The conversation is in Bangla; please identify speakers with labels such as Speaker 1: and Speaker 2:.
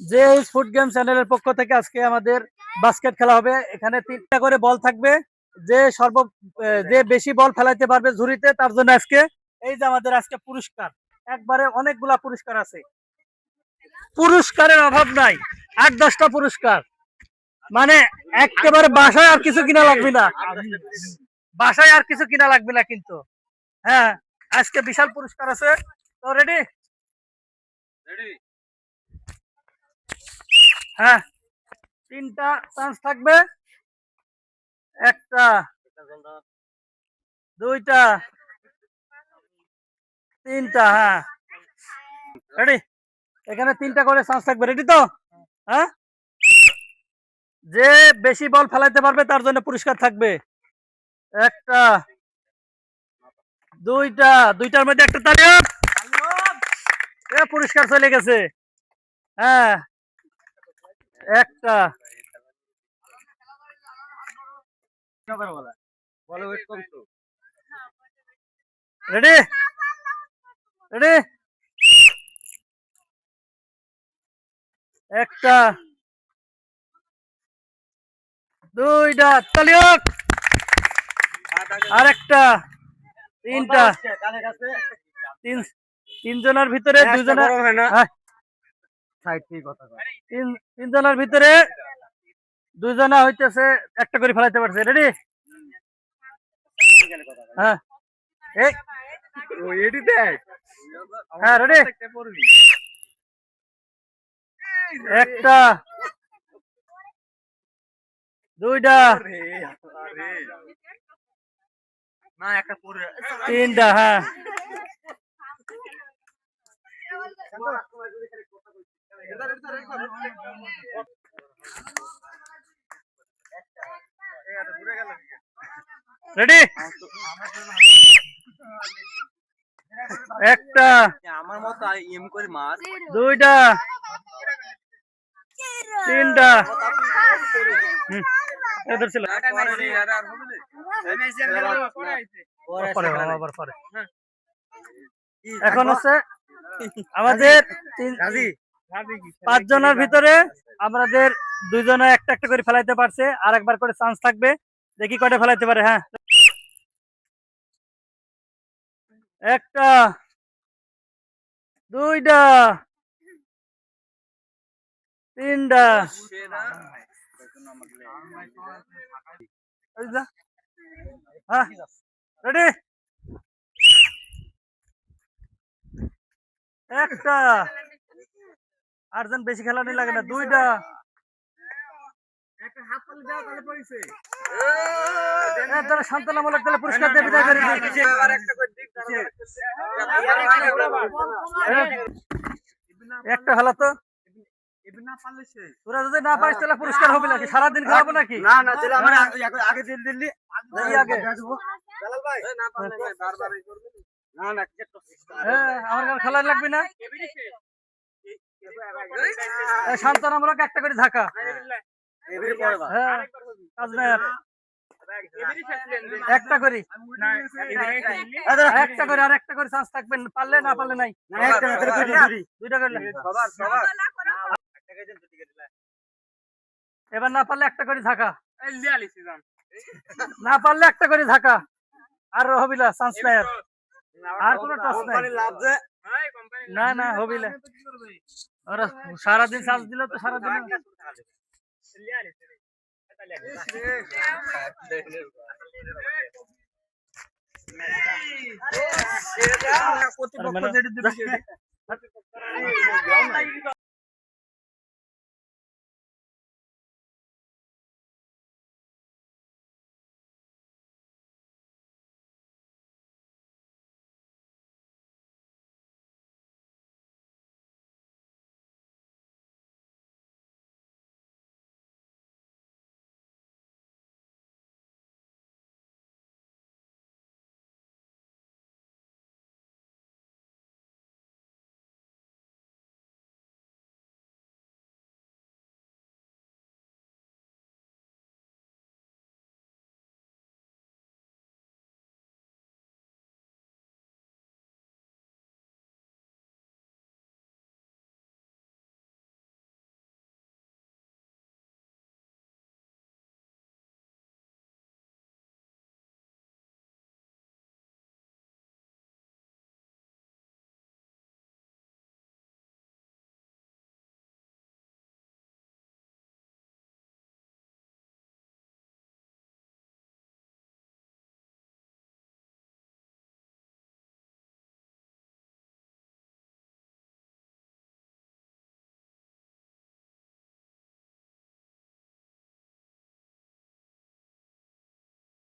Speaker 1: যে ফুড গেম চ্যানেলের পক্ষ থেকে আজকে আমাদের বাস্কেট খেলা হবে। এখানে তিনটা করে বল থাকবে। যে সর্ব যে বেশি বল ফেলাইতে পারবে ঝুড়িতে, তার জন্য আজকে, এই যে আমাদের আজকে পুরস্কার। একবারে অনেকগুলা পুরস্কার আছে। পুরস্কারের অভাব নাই। আট দশটা পুরস্কার। মানে একেবারে বাসায় আর কিছু কিনা লাগবে না। বাসায় আর কিছু কিনা লাগবে না কিন্তু। হ্যাঁ আজকে বিশাল পুরস্কার আছে। তো রেডি রেডি হ্যাঁ তিনটা চান্স থাকবে। একটা, দুইটা, তিনটা হ্যাঁ। রেডি এখানে তিনটা করে চান্স থাকবে। রেডি তো? হ্যাঁ? যে বেশি বল ফেলাইতে পারবে তার জন্য পুরস্কার থাকবে। একটা, দুইটা, দুইটার মধ্যে একটা তালি হোক। এ পুরস্কার চলে গেছে। হ্যাঁ। একটা। রেডি? রেডি? একটা। দুইটা তালি হোক আর একটা তিনটা তিন তিনজনের ভিতরে দুজনের হ্যাঁ। তিন তিনজনের ভিতরে দুজনা হইতেছে একটা করে ফেলাইতে পারছে রেডি হ্যাঁ। এই। হ্যাঁ রেডি একটা দুইটা। তিনটা হ্যাঁ। রেডি একটা
Speaker 2: আমার মতো এম করে মার।
Speaker 1: দুইটা। তিনটা। এখন হচ্ছে আমাদের তিন পাঁচ জনের ভিতরে আমাদের দুইজনে একটা একটা করে ফেলাইতে পারছে আর একবার করে চান্স থাকবে। দেখি কয়টা ফেলাইতে পারে হ্যাঁ। একটা দুইটা তিনটা। হ্যাঁ রেডি? একটা। আর যেন বেশি খেলানি লাগে না দুইটা সান্ত্বনামূলক তাহলে পুরস্কার। একটা তো তোরা যদি না পারিস তাহলে পুরস্কার হবে নাকি সারাদিন খাওয়াবো নাকি
Speaker 2: না না আমার আগে- আগে দিল দিল্লি
Speaker 1: আগে
Speaker 2: না না
Speaker 1: হ্যাঁ আমার খেলা লাগবে না এ, সান্ত্বনামূলক একটা করে
Speaker 2: বা
Speaker 1: হ্যাঁ। একটা করি। একটা করে আর একটা করে চান্স থাকবে পারলে না পারলে নাই।
Speaker 2: দুইটা,
Speaker 1: করলে এবার না পারলে একটা করে ধাক্কা। না পারলে একটা করে ধাক্কা। আর হবিলা চান্স নাই আর আর কোনো টাচ নাই। না না হবিলা। ওরা সারাদিন চান্স দিল তো সারাদিন মানে-